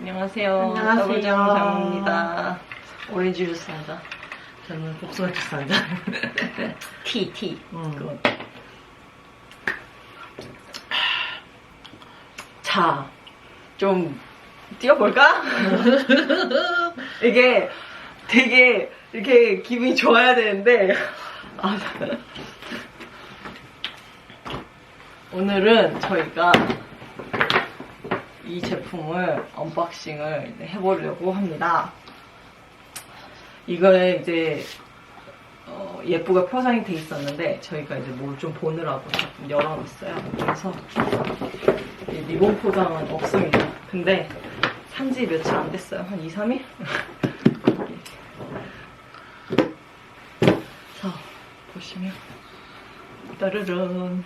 안녕하세요. 안녕하세요. 더블정상입니다. 오렌지 주스 한 잔. 저는 복숭아 주스 한 잔. 티, 티. 음. 자, 좀 뛰어볼까? 이게 되게 이렇게 기분이 좋아야 되는데 아, 오늘은 저희가 이 제품을 언박싱을 해보려고 합니다. 이거에 이제 어, 예쁘게 포장이 돼 있었는데 저희가 이제 뭘 좀 보느라고 조금 열어놨어요. 그래서 이 리본 포장은 없습니다. 근데 산지 며칠 안 됐어요. 한 2, 3일? 자, 보시면 따르릉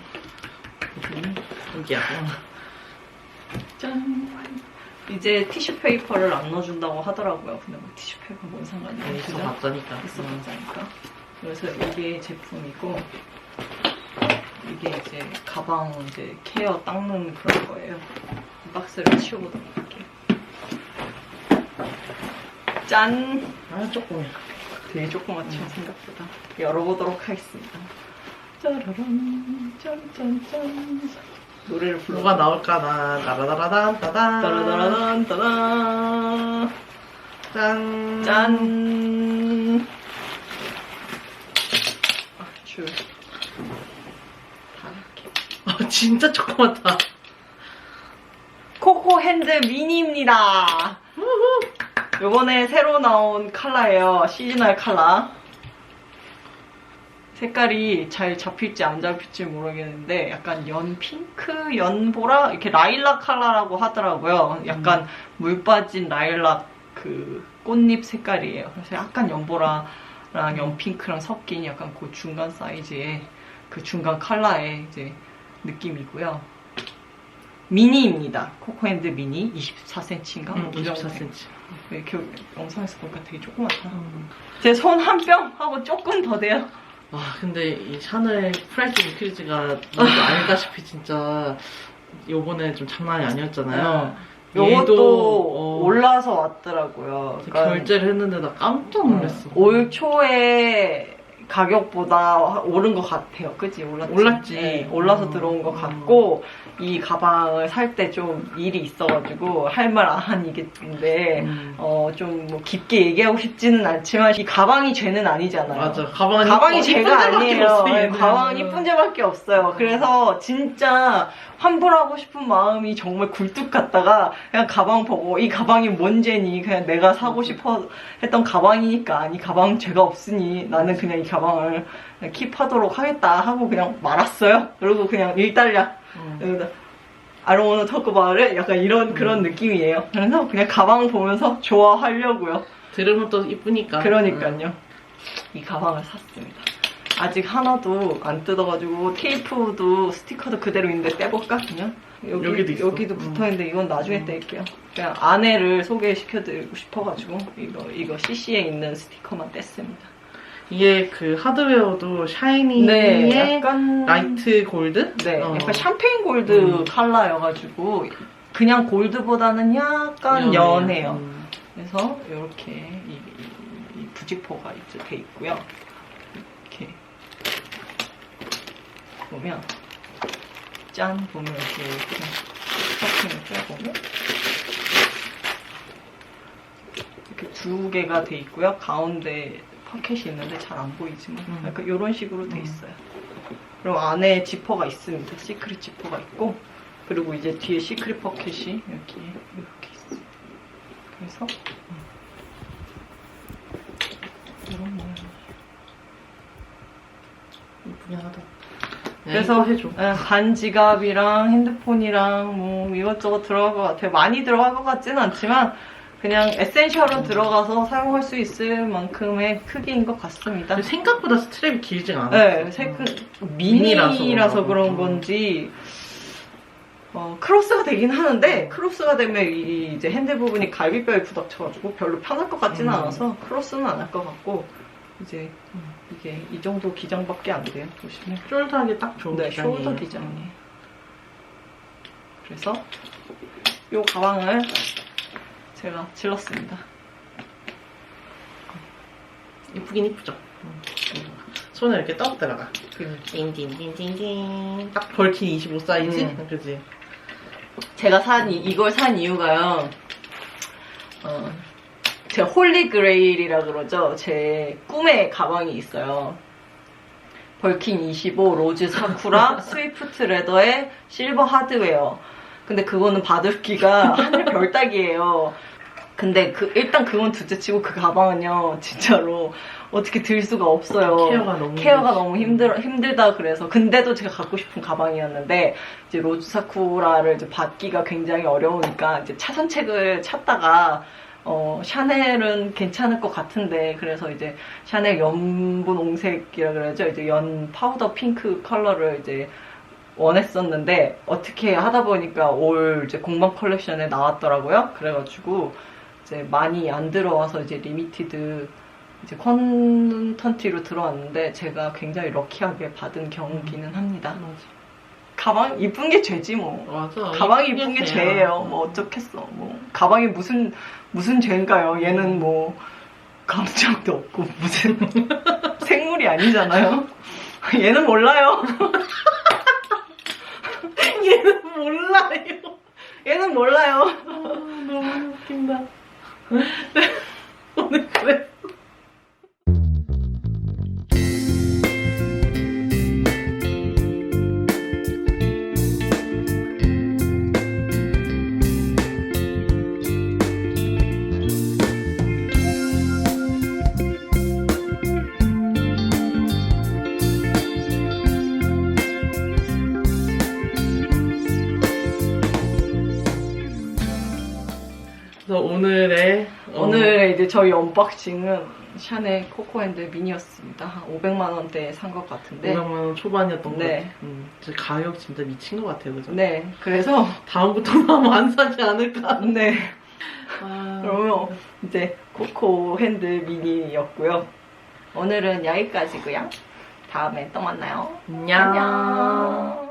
여기야. 짠 이제 티슈 페이퍼를 안 넣어준다고 하더라고요. 근데 뭐 티슈 페이퍼 뭔 상관이야. 있어 그죠? 봤다니까. 있어 보자니까. 그래서 이게 제품이고 이게 이제 가방 이제 케어 닦는 그런 거예요. 박스를 치워보도록 할게요. 짠! 아, 조금. 되게 조그맣죠 생각보다. 열어보도록 하겠습니다. 짜라란 짠짠짠 노래를 불러. 뭐가 나올까, 나, 나라다라단, 따단. 따라다라단 따단 짠. 짠. 아, 줄. 다 이렇게. 아, 진짜 조그맣다. 코코 핸드 미니입니다. 요번에 새로 나온 컬러예요. 시즈널 컬러. 색깔이 잘 잡힐지 안 잡힐지 모르겠는데 약간 연 핑크, 연 보라 이렇게 라일락 컬러라고 하더라고요. 약간 물 빠진 라일락 그 꽃잎 색깔이에요. 그래서 약간 연보라랑 연핑크랑 섞인 약간 그 중간 사이즈의 그 중간 컬러의 이제 느낌이고요. 미니입니다. 코코핸드 미니 24cm인가? 응, 24cm. 이렇게 영상에서 보니까 되게 조그맣다. 제손 한 뼘 하고 조금 더 돼요. 와, 근데 이 샤넬 프라이즈 인크리즈가 뭔지 알다시피 진짜 요번에 좀 장난이 아니었잖아요. 요것도 얘도, 어, 올라서 왔더라고요. 그러니까 결제를 했는데 나 깜짝 놀랐어. 올 초에 가격보다 오른 것 같아요. 그지? 올랐지? 올랐지. 네, 올라서 음. 들어온 것 같고, 이 가방을 살 때 좀 일이 있어가지고, 할 말안 하니겠는데, 음. 어, 좀 뭐 깊게 얘기하고 싶지는 않지만, 이 가방이 죄는 아니잖아요. 맞아. 가방이, 가방이 이쁜 죄가 데밖에 아니에요. 네. 가방은 이쁜 죄밖에 없어요. 그래서 진짜 환불하고 싶은 마음이 정말 굴뚝 같다가 그냥 가방 보고 이 가방이 뭔 죄니 그냥 내가 사고 싶어 했던 가방이니까 이 가방 죄가 없으니 나는 그냥 이 가방 을 그냥 킵하도록 하겠다 하고 그냥 말았어요. 그리고 그냥 일단락 음. 여기다 I don't wanna talk about it 약간 이런 그런 느낌이에요. 그래서 그냥 가방 보면서 좋아하려고요. 들으면 또 이쁘니까. 그러니까요. 이 가방을 샀습니다. 아직 하나도 안 뜯어가지고 테이프도 스티커도 그대로 있는데 떼볼까 그냥? 여기, 여기도 있어. 여기도 음. 붙어있는데 이건 나중에 떼릴게요. 그냥 아내를 소개시켜드리고 싶어가지고 이거 이거 CC에 있는 스티커만 뗐습니다. 이게 그 하드웨어도 샤이니의 네, 약간 라이트 골드? 네, 어. 약간 샴페인 골드 음. 컬러여가지고 그냥 골드보다는 약간 연해요. 음. 그래서 이렇게 이, 이- 이 부직포가 이제 돼 있고요. 이렇게 보면 짠 보면 이렇게 스타킹을 빼보면 이렇게 두 개가 돼 있고요. 가운데 포켓이 있는데 잘 안 보이지만 음. 약간 이런 식으로 돼 음. 있어요. 그리고 안에 지퍼가 있습니다. 시크릿 지퍼가 있고 그리고 이제 뒤에 시크릿 포켓이 이렇게 이렇게 있어요. 그래서 이런 모양. 이쁘긴 하다. 그래서 네, 해줘. 예, 반지갑이랑 핸드폰이랑 뭐 이것저것 들어갈 것 같아요. 많이 들어갈 것 같지는 않지만 그냥 에센셜은 들어가서 사용할 수 있을 만큼의 크기인 것 같습니다. 생각보다 스트랩이 길지가 않아. 네, 세- 그 미니라서, 미니라서 그런 건지 어, 크로스가 되긴 하는데 크로스가 되면 이 이제 핸들 부분이 갈비뼈에 부닥쳐가지고 별로 편할 것 같지는 음. 않아서 크로스는 안 할 것 같고 이제 이게 이 정도 기장밖에 안 돼요. 보시면 숄더하기 딱 좋은 네, 기장이에요. 숄더 기장이에요. 그래서 이 가방을 제가 질렀습니다. 이쁘긴 이쁘죠. 음. 손을 이렇게 떡 들어가. 띵띵띵띵띵. 딱 벌킨 25 사이즈? 음. 그지? 제가 산, 이- 이걸 산 이유가요. 어, 제가 홀리 그레일이라 그러죠. 제 꿈의 가방이 있어요. 벌킨 25, 로즈 사쿠라, 스위프트 레더의 실버 하드웨어. 근데 그거는 받을기가 하늘 별 따기예요. 근데 그 일단 그건 둘째치고 그 가방은요 진짜로 어떻게 들 수가 없어요. 케어가 너무 케어가. 너무 힘들 힘들다 그래서 근데도 제가 갖고 싶은 가방이었는데 이제 로즈 사쿠라를 이제 받기가 굉장히 어려우니까 이제 차선책을 찾다가 어 샤넬은 괜찮을 것 같은데 그래서 이제 샤넬 연분 옹색이라 그러죠 이제 연 파우더 핑크 컬러를 이제 원했었는데 어떻게 하다 보니까 올 이제 공방 컬렉션에 나왔더라고요. 그래가지고 이제 많이 안 들어와서 이제 리미티드 이제 컨턴티로 들어왔는데 제가 굉장히 럭키하게 받은 경우기는 합니다. 맞아. 가방 이쁜 게 죄지 뭐. 맞아. 가방이 이쁜 게. 죄예요. 뭐 어쩌겠어. 뭐 가방이 무슨 무슨 죄인가요? 얘는 뭐 감정도 없고 무슨 생물이 아니잖아요. 얘는 몰라요. 얘는 몰라요. 얘는 몰라요. 아, 너무 웃긴다. 그래서 오늘의 어, 오늘 이제 저희 언박싱은 샤넬 코코핸드 미니였습니다. 한 500만 원대에 산 것 같은데. 500만 원 초반이었던 네. 것 같아. 음, 진짜 가격 진짜 미친 것 같아요, 그죠? 네, 그래서 다음부터는 아마 안 사지 않을까. 네 아, 그러면 이제 코코 핸드 미니였고요. 오늘은 여기까지고요. 다음에 또 만나요. 안녕. 안녕.